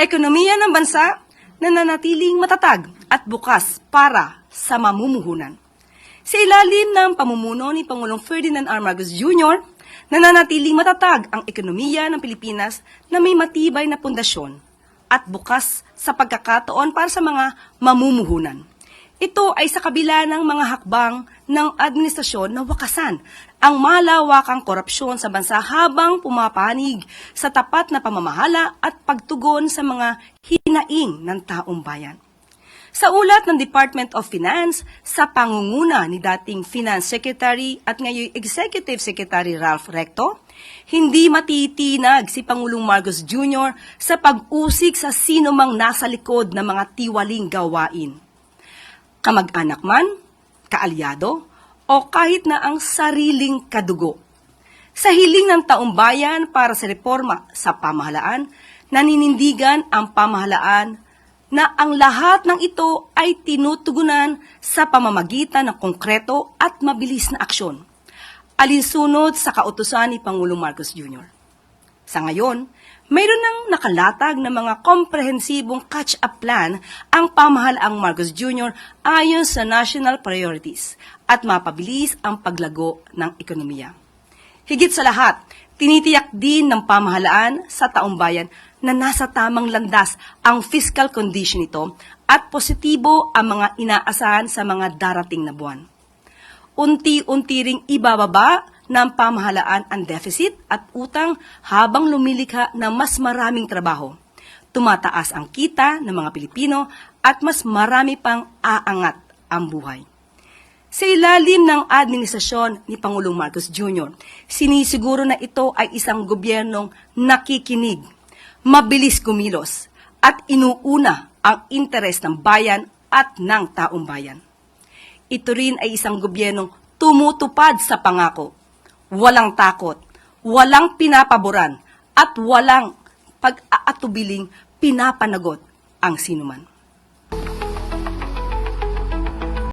Ekonomiya ng bansa nananatiling matatag at bukas para sa mamumuhunan. Sa ilalim ng pamumuno ni Pangulong Ferdinand R. Marcos Jr., nananatiling matatag ang ekonomiya ng Pilipinas na may matibay na pundasyon at bukas sa pagkakataon para sa mga mamumuhunan. Ito ay sa kabila ng mga hakbang ng administrasyon na wakasan ang malawakang korupsyon sa bansa habang pumapanig sa tapat na pamamahala at pagtugon sa mga hinaing ng taong bayan. Sa ulat ng Department of Finance sa pangunguna ni dating Finance Secretary at ngayon Executive Secretary Ralph Recto, hindi matitinag si Pangulong Marcos Jr. sa pag-usik sa sino mang nasa likod ng mga tiwaling gawain kamag-anak man, kaalyado, o kahit na ang sariling kadugo. Sa hiling ng taong bayan para sa reforma sa pamahalaan, naninindigan ang pamahalaan na ang lahat ng ito ay tinutugunan sa pamamagitan ng konkreto at mabilis na aksyon, alinsunod sa kautusan ni Pangulong Marcos Jr. Sa ngayon, mayroon ng nakalatag na mga komprehensibong catch-up plan ang pamahalaang Marcos Jr. ayon sa national priorities at mapabilis ang paglago ng ekonomiya. Higit sa lahat, tinitiyak din ng pamahalaan sa taong bayan na nasa tamang landas ang fiscal condition nito at positibo ang mga inaasahan sa mga darating na buwan unti-unti ring ibababa ng pamahalaan ang deficit at utang habang lumilikha ng mas maraming trabaho. Tumataas ang kita ng mga Pilipino at mas marami pang aangat ang buhay. Sa ilalim ng administrasyon ni Pangulong Marcos Jr., sinisiguro na ito ay isang gobyernong nakikinig, mabilis kumilos, at inuuna ang interes ng bayan at ng taong bayan ito rin ay isang gobyernong tumutupad sa pangako. Walang takot, walang pinapaboran, at walang pag-aatubiling pinapanagot ang sinuman.